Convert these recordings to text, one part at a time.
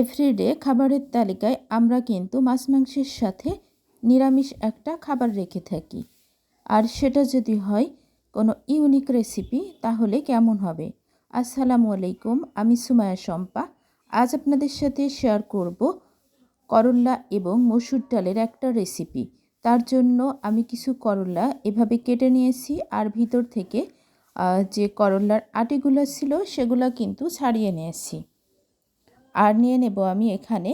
Everyday খাবারের তালিকায় আমরা কিন্তু মাছ মাংসের সাথে নিরামিষ একটা খাবার রেখে থাকি। আর সেটা যদি হয় কোনো ইউনিক রেসিপি, তাহলে কেমন হবে? আসসালামু আলাইকুম, আমি সুমায়া শম্পা। আজ আপনাদের সাথে শেয়ার করব করল্লা এবং মসুর ডালের একটা রেসিপি। তার জন্য আমি কিছু করল্লা এভাবে কেটে নিয়েছি আর ভিতর থেকে যে করল্লার আটিগুলো ছিল, সেগুলো কিন্তু ছাড়িয়ে নিয়েছি। আর নিয়ে নেব আমি এখানে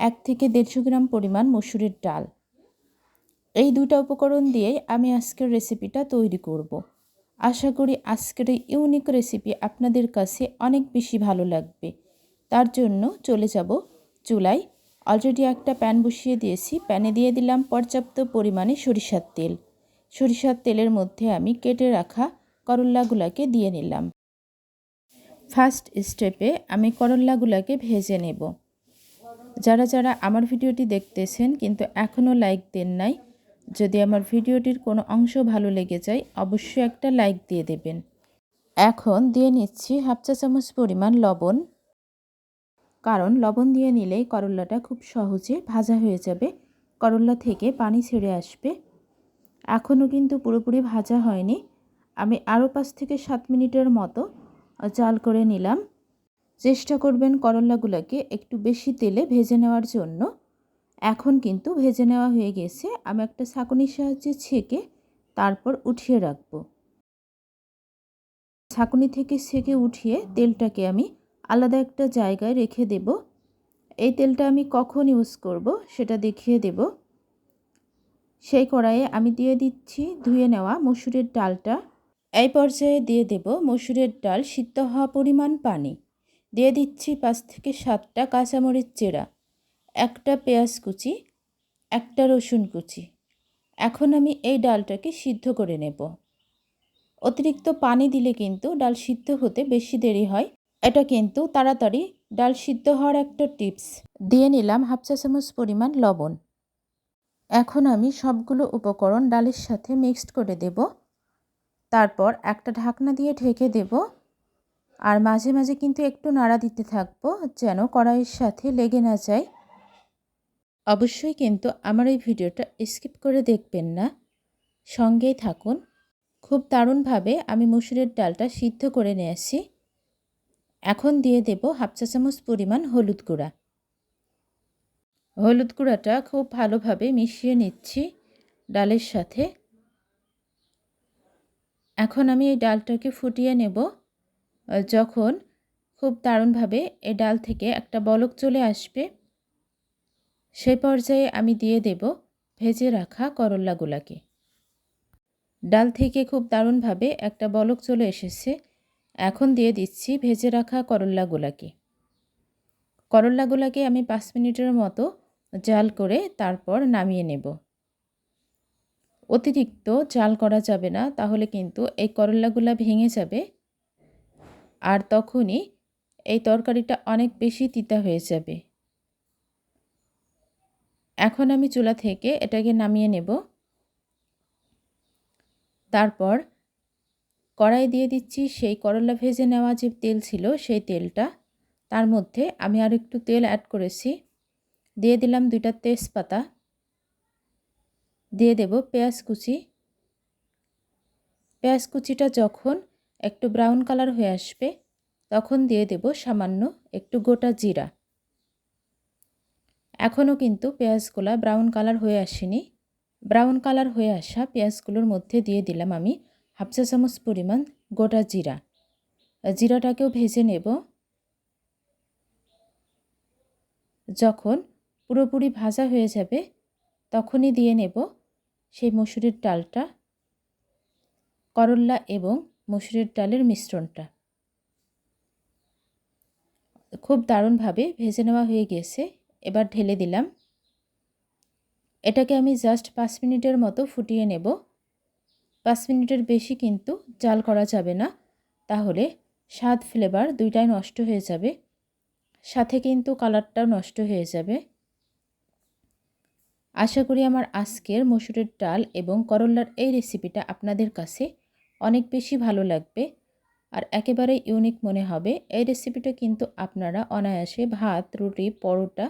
এক থেকে দেড়শো গ্রাম পরিমাণ মসুরের ডাল। এই দুটা উপকরণ দিয়েই আমি আজকের রেসিপিটা তৈরি করব। আশা করি আজকের এই ইউনিক রেসিপি আপনাদের কাছে অনেক বেশি ভালো লাগবে। তার জন্য চলে যাব চুলায়। অলরেডি একটা প্যান বসিয়ে দিয়েছি। প্যানে দিয়ে দিলাম পর্যাপ্ত পরিমাণে সরিষার তেল। সরিষার তেলের মধ্যে আমি কেটে রাখা করল্লাগুলাকে দিয়ে নিলাম। ফার্স্ট স্টেপে আমি করল্লাগুলোকে ভেজে নেব। যারা যারা আমার ভিডিওটি দেখতেছেন কিন্তু এখনও লাইক দেন নাই, যদি আমার ভিডিওটির কোনো অংশ ভালো লেগে যায়, অবশ্যই একটা লাইক দিয়ে দেবেন। এখন দিয়ে নিচ্ছি হাফ চা চামচ পরিমাণ লবণ। কারণ লবণ দিয়ে নিলেই করল্লাটা খুব সহজে ভাজা হয়ে যাবে, করল্লা থেকে পানি ছেড়ে আসবে। এখনও কিন্তু পুরোপুরি ভাজা হয়নি। আমি আরও পাঁচ থেকে সাত মিনিটের মতো জাল করে নিলাম। চেষ্টা করবেন করল্লাগুলোকে একটু বেশি তেলে ভেজে নেওয়ার জন্য। এখন কিন্তু ভেজে নেওয়া হয়ে গেছে। আমি একটা ছাঁকুনির সাহায্যে ছেঁকে তারপর উঠিয়ে রাখব। ছাঁকুনি থেকে ছেঁকে উঠিয়ে তেলটাকে আমি আলাদা একটা জায়গায় রেখে দেব। এই তেলটা আমি কখন ইউজ করব সেটা দেখিয়ে দেব। সেই কড়াইয়ে আমি দিয়ে দিচ্ছি ধুয়ে নেওয়া মসুরের ডালটা। এই পর্যায়ে দিয়ে দেব মসুরের ডাল সিদ্ধ হওয়া পরিমাণ পানি। দিয়ে দিচ্ছি পাঁচ থেকে সাতটা কাঁচামরিচ চেরা, একটা পেঁয়াজ কুচি, একটা রসুন কুচি। এখন আমি এই ডালটাকে সিদ্ধ করে নেব। অতিরিক্ত পানি দিলে কিন্তু ডাল সিদ্ধ হতে বেশি দেরি হয়। এটা কিন্তু তাড়াতাড়ি ডাল সিদ্ধ হওয়ার একটা টিপস। দিয়ে নিলাম হাফ চা চামচ পরিমাণ লবণ। এখন আমি সবগুলো উপকরণ ডালের সাথে মিক্সড করে দেব। তারপর একটা ঢাকনা দিয়ে ঢেকে দেব। আর মাঝে মাঝে কিন্তু একটু নাড়া দিতে থাকব, যেন কড়াইয়ের সাথে লেগে না যায়। অবশ্যই কিন্তু আমার এই ভিডিওটা স্কিপ করে দেখবেন না। সঙ্গেই থাকুন। খুব দারুণভাবে আমি মুসুরের ডালটা সিদ্ধ করে নিয়েছি। এখন দিয়ে দেব হাফ চা চামচ পরিমাণ হলুদ গুঁড়া। হলুদ গুঁড়াটা খুব ভালোভাবে মিশিয়ে নিচ্ছি ডালের সাথে। এখন আমি এই ডালটাকে ফুটিয়ে নেব। যখন খুব দারুণভাবে এই ডাল থেকে একটা বলক চলে আসবে, সে পর্যায়ে আমি দিয়ে দেব ভেজে রাখা করল্লাগুলাকে। ডাল থেকে খুব দারুণভাবে একটা বলক চলে এসেছে, এখন দিয়ে দিচ্ছি ভেজে রাখা করল্লাগুলাকে। করল্লাগুলাকে আমি পাঁচ মিনিটের মতো জাল করে তারপর নামিয়ে নেব। অতিরিক্ত জাল করা যাবে না, তাহলে কিন্তু এই করল্লাগুলা ভেঙে যাবে। আর তখনই এই তরকারিটা অনেক বেশি তিতা হয়ে যাবে। এখন আমি চুলা থেকে এটাকে নামিয়ে নেব। তারপর কড়াই দিয়ে দিচ্ছি সেই করলা ভেজে নেওয়া যে তেল ছিল, সেই তেলটা। তার মধ্যে আমি আর একটু তেল অ্যাড করেছি। দিয়ে দিলাম দুইটা তেজপাতা। দিয়ে দেব পেঁয়াজ কুচি। পেঁয়াজ কুচিটা যখন একটু ব্রাউন কালার হয়ে আসবে, তখন দিয়ে দেব সামান্য একটু গোটা জিরা। এখনও কিন্তু পেঁয়াজগুলো ব্রাউন কালার হয়ে আসেনি। ব্রাউন কালার হয়ে আসা পেঁয়াজগুলোর মধ্যে দিয়ে দিলাম আমি হাফ চা চামচ পরিমাণ গোটা জিরা। জিরাটাকেও ভেজে নেব। যখন পুরোপুরি ভাজা হয়ে যাবে, তখনই দিয়ে নেব সেই মসুরের ডালটা, করল্লা এবং মসুরের ডালের মিশ্রণটা। খুব দারুণভাবে ভেজে নেওয়া হয়ে গেছে এবার ঢেলে দিলাম। এটাকে আমি জাস্ট পাঁচ মিনিটের মতো ফুটিয়ে নেব। পাঁচ মিনিটের বেশি কিন্তু জাল করা যাবে না। তাহলে স্বাদ ফ্লেভার দুইটাই নষ্ট হয়ে যাবে। সাথে কিন্তু কালারটাও নষ্ট হয়ে যাবে। আশা করি আমার আজকের মসুরের ডাল এবং করল্লার এই রেসিপিটা আপনাদের কাছে অনেক বেশি ভালো লাগবে। আর একেবারে ইউনিক মনে হবে, এই রেসিপিটা কিন্তু আপনারা অনায়াসে ভাত, রুটি, পরোটা,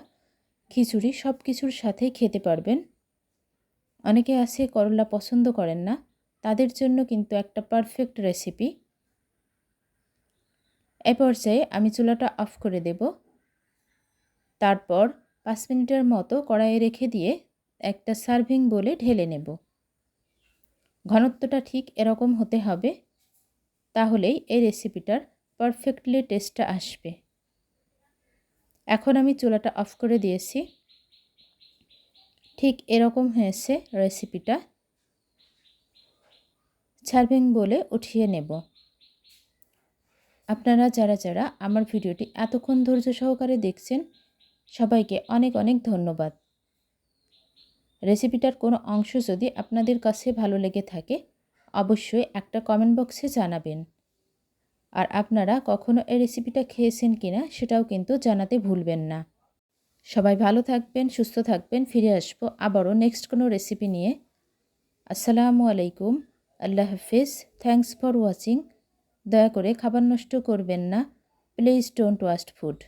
খিচুড়ি সব কিছুর সাথে খেতে পারবেন। অনেকে আছে করলা পছন্দ করেন না, তাদের জন্য কিন্তু একটা পারফেক্ট রেসিপি এ পর্যায়ে আমি চুলাটা অফ করে দেব। তারপর পাঁচ মিনিটের মতো কড়াইয়ে রেখে দিয়ে একটা সার্ভিং বলে ঢেলে নেব। ঘনত্বটা ঠিক এরকম হতে হবে, তাহলেই এই রেসিপিটার পারফেক্টলি টেস্টটা আসবে। এখন আমি চুলাটা অফ করে দিয়েছি। ঠিক এরকম হয়েছে রেসিপিটা। সার্ভিং বলে উঠিয়ে নেব। আপনারা যারা যারা আমার ভিডিওটি এতক্ষণ ধৈর্য সহকারে দেখছেন, সবাইকে অনেক অনেক ধন্যবাদ। রেসিপিটার কোনো অংশ যদি আপনাদের কাছে ভালো লেগে থাকে, অবশ্যই একটা কমেন্ট বক্সে জানাবেন। আর আপনারা কখনো এই রেসিপিটা খেয়েছেন কিনা, সেটাও কিন্তু জানাতে ভুলবেন না। সবাই ভালো থাকবেন, সুস্থ থাকবেন, ফিরে আসব আবারও নেক্সট কোনো রেসিপি নিয়ে। আসসালামু আলাইকুম, আল্লাহ হাফিজ থ্যাংকস ফর ওয়াচিং দয়া করে খাবার নষ্ট করবেন না প্লিজ ডোন্ট ওয়াস্ট ফুড